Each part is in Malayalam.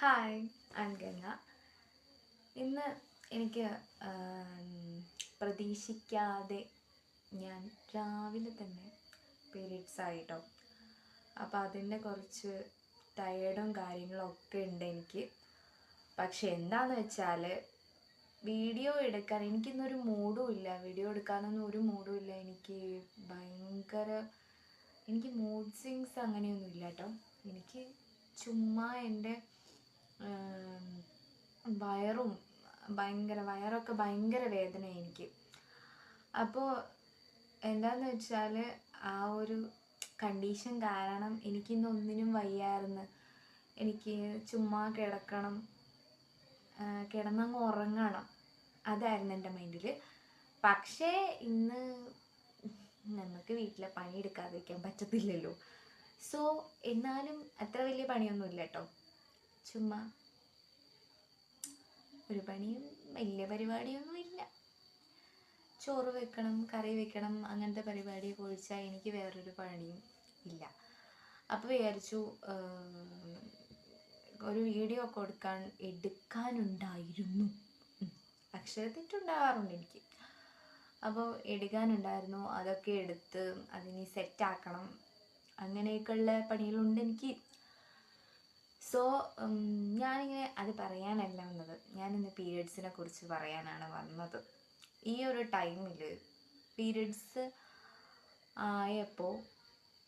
ഹായ് ഐം ഗംഗ. ഇന്ന് എനിക്ക് പ്രതീക്ഷിക്കാതെ ഞാൻ രാവിലെ തന്നെ പീരീഡ്സ് ആയിട്ടോ അപ്പോൾ അതിന്റെ കുറച്ച് ടയേർഡും കാര്യങ്ങളൊക്കെ ഉണ്ട് എനിക്ക്. പക്ഷെ എന്താന്ന് വെച്ചാൽ വീഡിയോ എടുക്കാൻ എനിക്കിന്നൊരു മൂഡും ഇല്ല. വീഡിയോ എടുക്കാനൊന്നും ഒരു മൂഡും ഇല്ല. എനിക്ക് ഭയങ്കര എനിക്ക് മൂഡ് സിങ്സ് അങ്ങനെയൊന്നും ഇല്ല കേട്ടോ. എനിക്ക് ചുമ്മാ എന്റെ വയറും ഭയങ്കര വയറൊക്കെ ഭയങ്കര വേദന എനിക്ക്. അപ്പോൾ എന്താന്ന് വെച്ചാൽ ആ ഒരു കണ്ടീഷൻ കാരണം എനിക്കിന്ന് ഒന്നിനും വയ്യായിരുന്നു. എനിക്ക് ചുമ്മാ കിടക്കണം കിടന്നങ്ങ് ഉറങ്ങണം. അതായിരുന്നു എന്റെ മൈൻഡിൽ പക്ഷേ ഇന്ന് നമുക്ക് വീട്ടിലെ പണിയെടുക്കാതിരിക്കാൻ പറ്റത്തില്ലല്ലോ. സോ എന്നാലും അത്ര വലിയ പണിയൊന്നും ഇല്ല കേട്ടോ. ചുമ്മാ ഒരു പണിയും വലിയ പരിപാടിയൊന്നും ഇല്ല. ചോറ് വെക്കണം കറി വെക്കണം അങ്ങനത്തെ പരിപാടി ഒഴിച്ചാൽ എനിക്ക് വേറൊരു പണിയും ഇല്ല. അപ്പോൾ വിചാരിച്ചു ഒരു വീഡിയോ ഒക്കെ എടുക്കാൻ എടുക്കാനുണ്ടായിരുന്നു. അക്ഷരത്തെറ്റുണ്ടാകാറുണ്ട് എനിക്ക്. അപ്പോൾ എടുക്കാനുണ്ടായിരുന്നു അതൊക്കെ എടുത്ത് അതിനി സെറ്റാക്കണം അങ്ങനെയൊക്കെയുള്ള പണികളുണ്ട് എനിക്ക്. സോ ഞാനിങ്ങനെ അത് പറയാനല്ല വന്നത്. ഞാനിന്ന് പീരിയഡ്സിനെ കുറിച്ച് പറയാനാണ് വന്നത്. ഈ ഒരു ടൈമിൽ പീരിയഡ്സ് ആയപ്പോൾ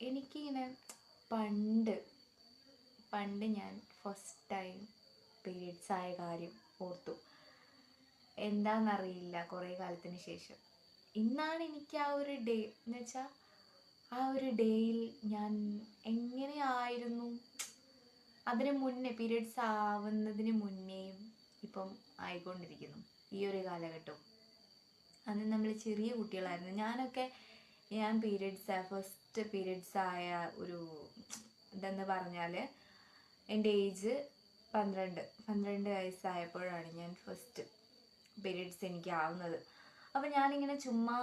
എനിക്കിങ്ങനെ പണ്ട് പണ്ട് ഞാൻ ഫസ്റ്റ് ടൈം പീരിയഡ്സ് ആയ കാര്യം ഓർത്തു. എന്താണെന്നറിയില്ല കുറേ കാലത്തിന് ശേഷം. ഇന്നാണ് എനിക്ക് ആ ഒരു ഡേ എന്ന് വെച്ചാൽ ആ ഒരു ഡേയിൽ ഞാൻ എങ്ങനെയായിരുന്നു? അതിന് മുന്നേ പീരിയഡ്സ് ആവുന്നതിന് മുന്നേയും ഇപ്പം ആയിക്കൊണ്ടിരിക്കുന്നു. ഈ ഒരു കാലഘട്ടം. അന്ന് നമ്മൾ ചെറിയ കുട്ടികളായിരുന്നു. ഞാനൊക്കെ ഞാൻ പീരിയഡ്സ് ഫസ്റ്റ് പീരിയഡ്സ് ആയ ഒരു ഇതെന്ന് പറഞ്ഞാൽ എന്റെ ഏജ് പന്ത്രണ്ട് പന്ത്രണ്ട് വയസ്സായപ്പോഴാണ് ഞാൻ ഫസ്റ്റ് പീരിയഡ്സ് എനിക്ക് ആവുന്നത്. അപ്പം ഞാനിങ്ങനെ ചുമ്മാ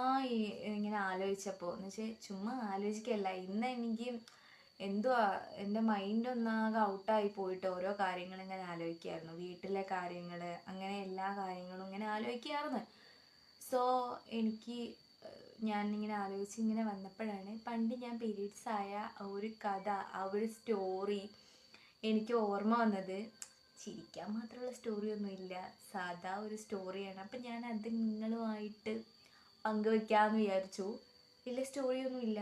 ഇങ്ങനെ ആലോചിച്ചപ്പോൾ എന്ന് വെച്ചാൽ ചുമ്മാ ആലോചിക്കല്ല. ഇന്ന് എനിക്ക് എന്തുവാ? എന്റെ മൈൻഡ് ഒന്നാകെ ഔട്ടായി പോയിട്ട് ഓരോ കാര്യങ്ങൾ ഇങ്ങനെ ആലോചിക്കായിരുന്നു. വീട്ടിലെ കാര്യങ്ങൾ അങ്ങനെ എല്ലാ കാര്യങ്ങളും ഇങ്ങനെ ആലോചിക്കാറുണ്ട് സോ എനിക്ക് ഞാൻ ഇങ്ങനെ ആലോചിച്ച് ഇങ്ങനെ വന്നപ്പോഴാണ് പണ്ട് ഞാൻ പീരീഡ്സ് ആയ ഒരു കഥ ആ ഒരു സ്റ്റോറി എനിക്ക് ഓർമ്മ വന്നത്. ചിരിക്കാൻ മാത്രമുള്ള സ്റ്റോറിയൊന്നുമില്ല സാധാ ഒരു സ്റ്റോറിയാണ് അപ്പം ഞാൻ അത് നിങ്ങളുമായിട്ട് പങ്കുവെക്കാമെന്ന് വിചാരിച്ചു. വലിയ സ്റ്റോറിയൊന്നും ഇല്ല.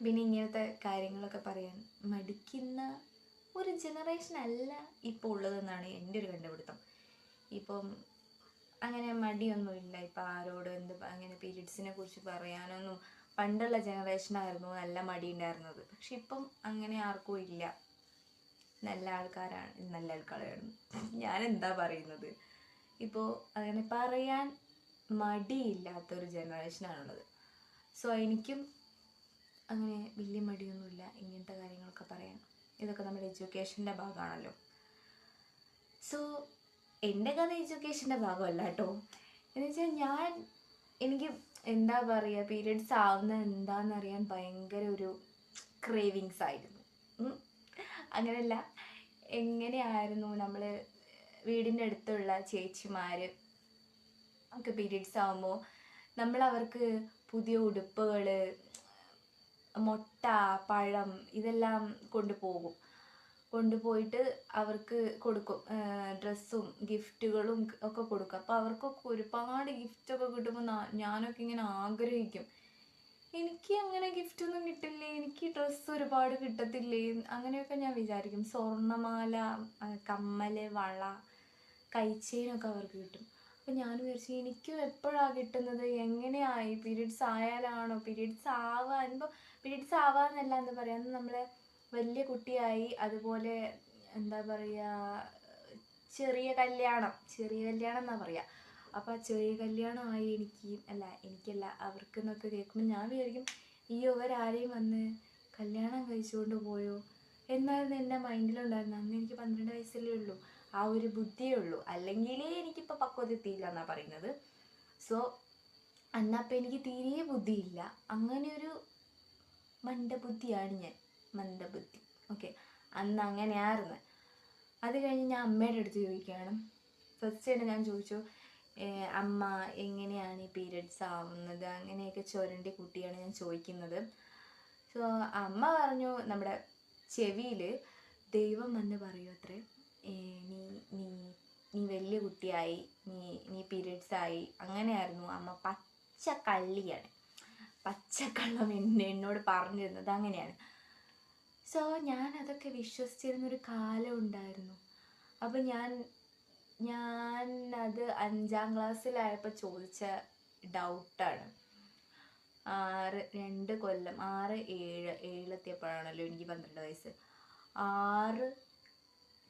പിന്നെ ഇങ്ങനത്തെ കാര്യങ്ങളൊക്കെ പറയാൻ മടിക്കുന്ന ഒരു ജനറേഷൻ അല്ല ഇപ്പോൾ ഉള്ളതെന്നാണ് എന്റെ ഒരു കണ്ടുപിടുത്തം. ഇപ്പം അങ്ങനെ മടിയൊന്നുമില്ല. ഇപ്പം ആരോടും എന്ത് അങ്ങനെ പീരീഡ്സിനെ കുറിച്ച് പറയാനൊന്നും പണ്ടുള്ള ജനറേഷനായിരുന്നു നല്ല മടി ഉണ്ടായിരുന്നത് പക്ഷെ ഇപ്പം അങ്ങനെ ആർക്കും ഇല്ല. നല്ല ആൾക്കാരാണ് നല്ല ആൾക്കാരാണ്. ഞാൻ എന്താ പറയുന്നത്? ഇപ്പോൾ അങ്ങനെ പറയാൻ മടിയില്ലാത്തൊരു ജനറേഷനാണുള്ളത് സോ എനിക്കും അങ്ങനെ വലിയ മടിയൊന്നുമില്ല ഇങ്ങനത്തെ കാര്യങ്ങളൊക്കെ പറയാൻ. ഇതൊക്കെ നമ്മുടെ എഡ്യൂക്കേഷന്റെ ഭാഗമാണല്ലോ. സോ എന്റെ കഥ എഡ്യൂക്കേഷന്റെ ഭാഗമല്ല കേട്ടോ. എന്ന് വെച്ചാൽ ഞാൻ എനിക്ക് എന്താ പറയുക പീരിയഡ്സ് ആവുന്ന എന്താണെന്നറിയാൻ ഭയങ്കര ഒരു ക്രേവിങ്സ് ആയിരുന്നു. അങ്ങനെയല്ല എങ്ങനെയായിരുന്നു നമ്മൾ വീടിന്റെ അടുത്തുള്ള ചേച്ചിമാർ ഒക്കെ പീരീഡ്സ് ആകുമ്പോൾ നമ്മൾ അവർക്ക് പുതിയ ഉടുപ്പുകൾ മുട്ട പഴം ഇതെല്ലാം കൊണ്ടുപോകും. കൊണ്ടുപോയിട്ട് അവർക്ക് കൊടുക്കും. ഡ്രസ്സും ഗിഫ്റ്റുകളും ഒക്കെ കൊടുക്കും. അപ്പോൾ അവർക്കൊക്കെ ഒരുപാട് ഗിഫ്റ്റൊക്കെ കിട്ടുമ്പോൾ ഞാനൊക്കെ ഇങ്ങനെ ആഗ്രഹിക്കും. എനിക്ക് അങ്ങനെ ഗിഫ്റ്റ് ഒന്നും കിട്ടില്ലേ? എനിക്ക് ഡ്രസ്സ് ഒരുപാട് കിട്ടത്തില്ലേ? അങ്ങനെയൊക്കെ ഞാൻ വിചാരിക്കും. സ്വർണമാല കമ്മൽ വള കൈച്ചേനൊക്കെ അവർക്ക് കിട്ടും. അപ്പം ഞാൻ വിചാരിച്ചു എനിക്കും എപ്പോഴാണ് കിട്ടുന്നത്? എങ്ങനെയായി? പീരീഡ്സ് ആയാലാണോ? പീരീഡ്സ് ആവാൻ ഇപ്പോൾ പീരീഡ്സ് ആവാന്നല്ല എന്താ പറയുക നമ്മൾ വലിയ കുട്ടിയായി അതുപോലെ എന്താ പറയുക ചെറിയ കല്യാണം ചെറിയ കല്യാണം എന്നാ പറയുക അപ്പോൾ ചെറിയ കല്യാണമായി എനിക്ക് അല്ല എനിക്കല്ല അവർക്ക് എന്നൊക്കെ കേൾക്കുമ്പോൾ ഞാൻ വിചാരിക്കും ഈ ഇവരാരെയും വന്ന് കല്യാണം കഴിച്ചുകൊണ്ട് പോയോ? എന്നായിരുന്നു എന്റെ മൈൻഡിലുണ്ടായിരുന്നു അന്ന് എനിക്ക് പന്ത്രണ്ട് വയസ്സല്ലേ ഉള്ളൂ. ആ ഒരു ബുദ്ധിയേ ഉള്ളൂ. അല്ലെങ്കിലേ എനിക്കിപ്പോൾ പക്വത എത്തിയില്ല എന്നാണ് പറയുന്നത്. സോ അന്നപ്പം എനിക്ക് തീരെ ബുദ്ധിയില്ല. അങ്ങനെ ഒരു മന്ദബുദ്ധിയാണ് ഞാൻ. മന്ദബുദ്ധി. ഓക്കെ അന്ന് അങ്ങനെയായിരുന്നു. അത് കഴിഞ്ഞ് ഞാൻ അമ്മയുടെ അടുത്ത് ചോദിക്കുകയാണ്. ഫസ്റ്റ് തന്നെ ഞാൻ ചോദിച്ചു "ഏഹ് അമ്മ എങ്ങനെയാണ് ഈ പീരിയഡ്സ് ആവുന്നത്? അങ്ങനെയൊക്കെ ചൊരണ്ടി കുട്ടിയാണ് ഞാൻ ചോദിക്കുന്നത്. സോ അമ്മ പറഞ്ഞു നമ്മുടെ ചെവിയിൽ ദൈവം വന്ന് പറയൂ അത്രേ. "ഏഹ് നീ നീ നീ വലിയ കുട്ടിയായി നീ നീ പീരിയഡ്സ് ആയി അങ്ങനെയായിരുന്നു അമ്മ പച്ച കള്ളിയാണ്. പച്ചക്കള്ളം എന്നെ എന്നോട് പറഞ്ഞിരുന്നത് അങ്ങനെയാണ്. സോ ഞാൻ അതൊക്കെ വിശ്വസിച്ചിരുന്നൊരു കാലം ഉണ്ടായിരുന്നു. അപ്പം ഞാൻ ഞാൻ അത് അഞ്ചാം ക്ലാസ്സിലായപ്പോൾ ചോദിച്ച ഡൗട്ടാണ്. ആറ് രണ്ട് കൊല്ലം ആറ് ഏഴ് ഏഴിലെത്തിയപ്പോഴാണല്ലോ എനിക്ക് പന്ത്രണ്ട് വയസ്സ്. ആറ്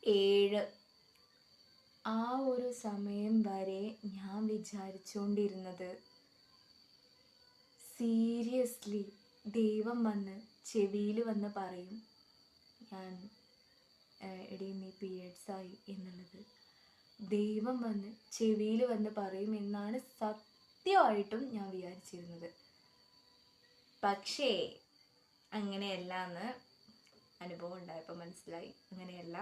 ഏഴ്. ആ ഒരു സമയം വരെ ഞാൻ വിചാരിച്ചുകൊണ്ടിരുന്നത് സീരിയസ്ലി ദൈവം വന്ന് ചെവിയിൽ വന്ന് പറയും ഞാൻ എടി നീ പീരിയഡ്സ് ആയി എന്നുള്ളത്. ദൈവം വന്ന് ചെവിയിൽ വന്ന് പറയും എന്നാണ് സത്യമായിട്ടും ഞാൻ വിചാരിച്ചിരുന്നത്. പക്ഷേ അങ്ങനെയല്ല എന്ന് അനുഭവം ഉണ്ടായപ്പോൾ മനസ്സിലായി. അങ്ങനെയല്ല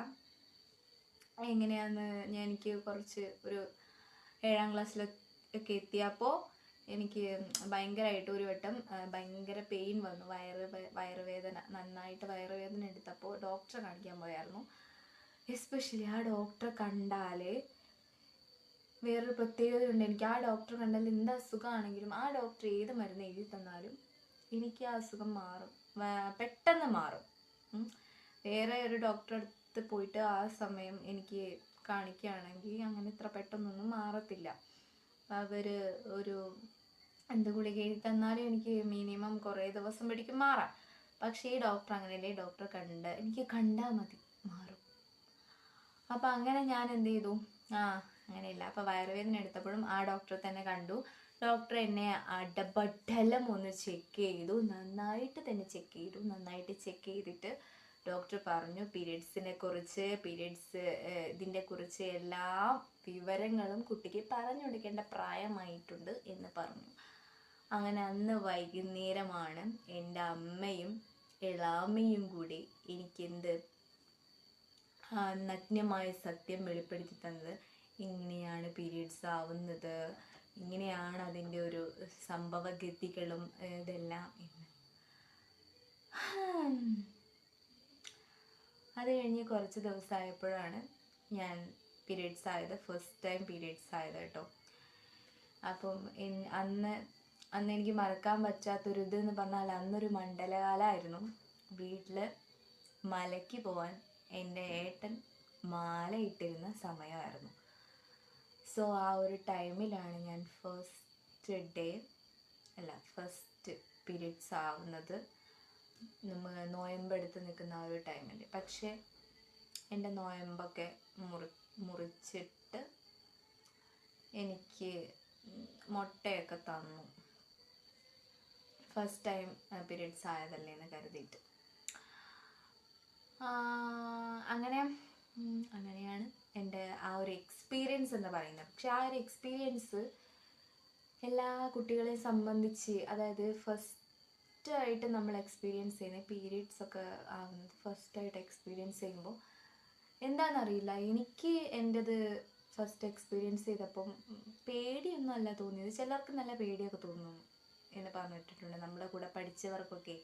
എങ്ങനെയാന്ന് ഞാൻ എനിക്ക് കുറച്ച് ഒരു ഏഴാം ക്ലാസ്സിലൊക്കെ എത്തിയപ്പോൾ എനിക്ക് ഭയങ്കരമായിട്ട് ഒരു വട്ടം ഭയങ്കര പെയിൻ വന്നു. വയറ് വയറുവേദന നന്നായിട്ട് വയറുവേദന എടുത്തപ്പോൾ ഡോക്ടറെ കാണിക്കാൻ പോയായിരുന്നു. എസ്പെഷ്യലി ആ ഡോക്ടറെ കണ്ടാൽ വേറൊരു പ്രത്യേകതയുണ്ട് എനിക്ക് ആ ഡോക്ടർ കണ്ടാൽ എന്ത് അസുഖമാണെങ്കിലും ആ ഡോക്ടർ ഏത് മരുന്ന് എഴുതി തന്നാലും എനിക്ക് ആ അസുഖം മാറും. പെട്ടെന്ന് മാറും. വേറെ ഒരു ഡോക്ടറെ അടുത്ത് പോയിട്ട് ആ സമയം എനിക്ക് കാണിക്കുകയാണെങ്കിൽ അങ്ങനെ ഇത്ര പെട്ടെന്നൊന്നും മാറത്തില്ല. അവർ ഒരു എന്ത് ഗുളിക എഴുതി തന്നാലും എനിക്ക് മിനിമം കുറേ ദിവസം പിടിക്കും മാറാം. പക്ഷേ ഈ ഡോക്ടർ അങ്ങനെയല്ലേ? ഡോക്ടർ കണ്ട് എനിക്ക് കണ്ടാൽ മതി മാറും. അപ്പം അങ്ങനെ ഞാൻ എന്ത് ചെയ്തു? ആ അങ്ങനെയില്ല. അപ്പം വയറുവേദന എടുത്തപ്പോഴും ആ ഡോക്ടറെ തന്നെ കണ്ടു. ഡോക്ടർ എന്നെ അടപടലം ഒന്ന് ചെക്ക് ചെയ്തു. നന്നായിട്ട് തന്നെ ചെക്ക് ചെയ്തു. നന്നായിട്ട് ചെക്ക് ചെയ്തിട്ട് ഡോക്ടർ പറഞ്ഞു പീരിയഡ്സിനെ കുറിച്ച് പീരിയഡ്സ് ഇതിന്റെ കുറിച്ച് എല്ലാ വിവരങ്ങളും കുട്ടിക്ക് പറഞ്ഞു കൊടുക്കേണ്ട പ്രായമായിട്ടുണ്ട് എന്ന് പറഞ്ഞു. അങ്ങനെ അന്ന് വൈകുന്നേരമാണ് എന്റെ അമ്മയും എളാമയും കൂടി എനിക്കെന്ത് നഗ്നമായ സത്യം വെളിപ്പെടുത്തി തന്നത്. ഇങ്ങനെയാണ് പീരീഡ്സ് ആവുന്നത്. ഇങ്ങനെയാണ് അതിന്റെ ഒരു സംഭവഗതികളും ഇതെല്ലാം എന്ന് ഹും. അത് കഴിഞ്ഞ് കുറച്ച് ദിവസമായപ്പോഴാണ് ഞാൻ പീരീഡ്സ് ആയത്. ഫസ്റ്റ് ടൈം പീരീഡ്സ് ആയത് കേട്ടോ. അപ്പം അന്ന് അന്ന് എനിക്ക് മറക്കാൻ പറ്റാത്തൊരു ഇത് എന്ന് പറഞ്ഞാൽ അന്നൊരു മണ്ഡലകാലമായിരുന്നു വീട്ടിൽ മലയ്ക്ക് പോവാൻ എന്റെ ഏട്ടൻ മാല ഇട്ടിരുന്ന സമയമായിരുന്നു. സോ ആ ഒരു ടൈമിലാണ് ഞാൻ ഫസ്റ്റ് ഡേ അല്ല ഫസ്റ്റ് പീരീഡ്സ് ആവുന്നത്. നമ്മൾ നോയമ്പെടുത്ത് നിൽക്കുന്ന ആ ഒരു ടൈമിൽ പക്ഷേ എന്റെ നോയമ്പൊക്കെ മുറി മുറിച്ചിട്ട് എനിക്ക് മുട്ടയൊക്കെ തന്നു. ഫസ്റ്റ് ടൈം പീരീഡ്സ് ആയതല്ലേ എന്ന് കരുതിയിട്ട്. അങ്ങനെ അങ്ങനെയാണ് എന്റെ ആ ഒരു എക്സ്പീരിയൻസ് എന്ന് പറയുന്നത്. പക്ഷെ ആ ഒരു എക്സ്പീരിയൻസ് എല്ലാ കുട്ടികളെയും സംബന്ധിച്ച് അതായത് ഫസ്റ്റ് ആയിട്ട് നമ്മൾ എക്സ്പീരിയൻസ് ചെയ്യുന്ന പീരീഡ്സ് ഒക്കെ ആവുന്നത് ഫസ്റ്റ് ആയിട്ട് എക്സ്പീരിയൻസ് ചെയ്യുമ്പോൾ എന്താണെന്നറിയില്ല എനിക്ക് എന്റെത് ഫസ്റ്റ് എക്സ്പീരിയൻസ് ചെയ്തപ്പം പേടിയൊന്നും അല്ല തോന്നിയത്. ചിലർക്ക് നല്ല പേടിയൊക്കെ തോന്നും എന്ന് പറഞ്ഞിട്ടുണ്ട്. നമ്മുടെ കൂടെ പഠിച്ചവർക്കൊക്കെ.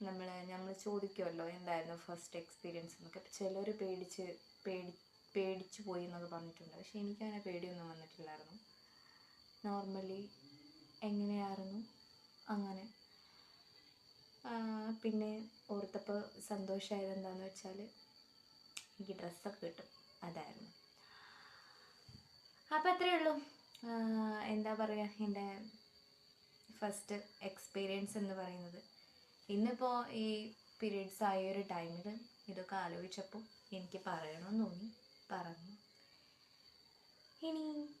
നമ്മൾ നമ്മൾ ചോദിക്കുമല്ലോ എന്തായിരുന്നു ഫസ്റ്റ് എക്സ്പീരിയൻസ് എന്നൊക്കെ. ചിലർ പേടിച്ച് പേടി പേടിച്ചു പോയി എന്നൊക്കെ പറഞ്ഞിട്ടുണ്ട്. പക്ഷെ എനിക്കങ്ങനെ പേടിയൊന്നും വന്നിട്ടില്ലായിരുന്നു. നോർമലി എങ്ങനെയായിരുന്നു? അങ്ങനെ. പിന്നെ ഓർത്തപ്പോൾ സന്തോഷമായത് എന്താണെന്ന് വെച്ചാൽ ഡ്രസ്സൊക്കെ കിട്ടും. അതായിരുന്നു. അപ്പം അത്രയേ ഉള്ളൂ. എന്താ പറയുക എന്റെ ഫസ്റ്റ് എക്സ്പീരിയൻസ് എന്ന് പറയുന്നത്. ഇന്നിപ്പോൾ ഈ പീരീഡ്സ് ആയ ഒരു ടൈമിൽ ഇതൊക്കെ ആലോചിച്ചപ്പോൾ എനിക്ക് പറയണമെന്ന് തോന്നി. പറഞ്ഞു. ഇനി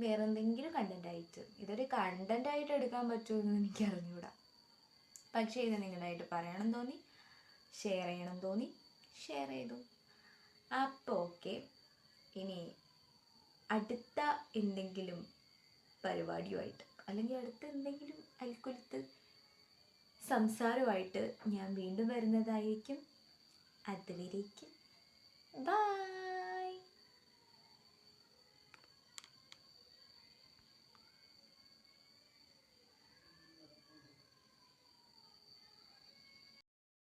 വേറെ എന്തെങ്കിലും കണ്ടന്റ് ആയിട്ട് ഇതൊരു കണ്ടന്റ് ആയിട്ട് എടുക്കാൻ പറ്റുമെന്ന് എനിക്ക് അറിഞ്ഞൂടാ. പക്ഷേ ഇത് നിങ്ങളായിട്ട് പറയണം തോന്നി ഷെയർ ചെയ്യണം തോന്നി ഷെയർ ചെയ്തു. അപ്പോൾ ഓക്കെ. ഇനി അടുത്ത എന്തെങ്കിലും പരിപാടിയുമായിട്ട് അല്ലെങ്കിൽ അടുത്ത എന്തെങ്കിലും അൽക്കുലത്ത് സംസാരമായിട്ട് ഞാൻ വീണ്ടും വരുന്നതായിരിക്കും. അതുവരേക്കും. ബൈ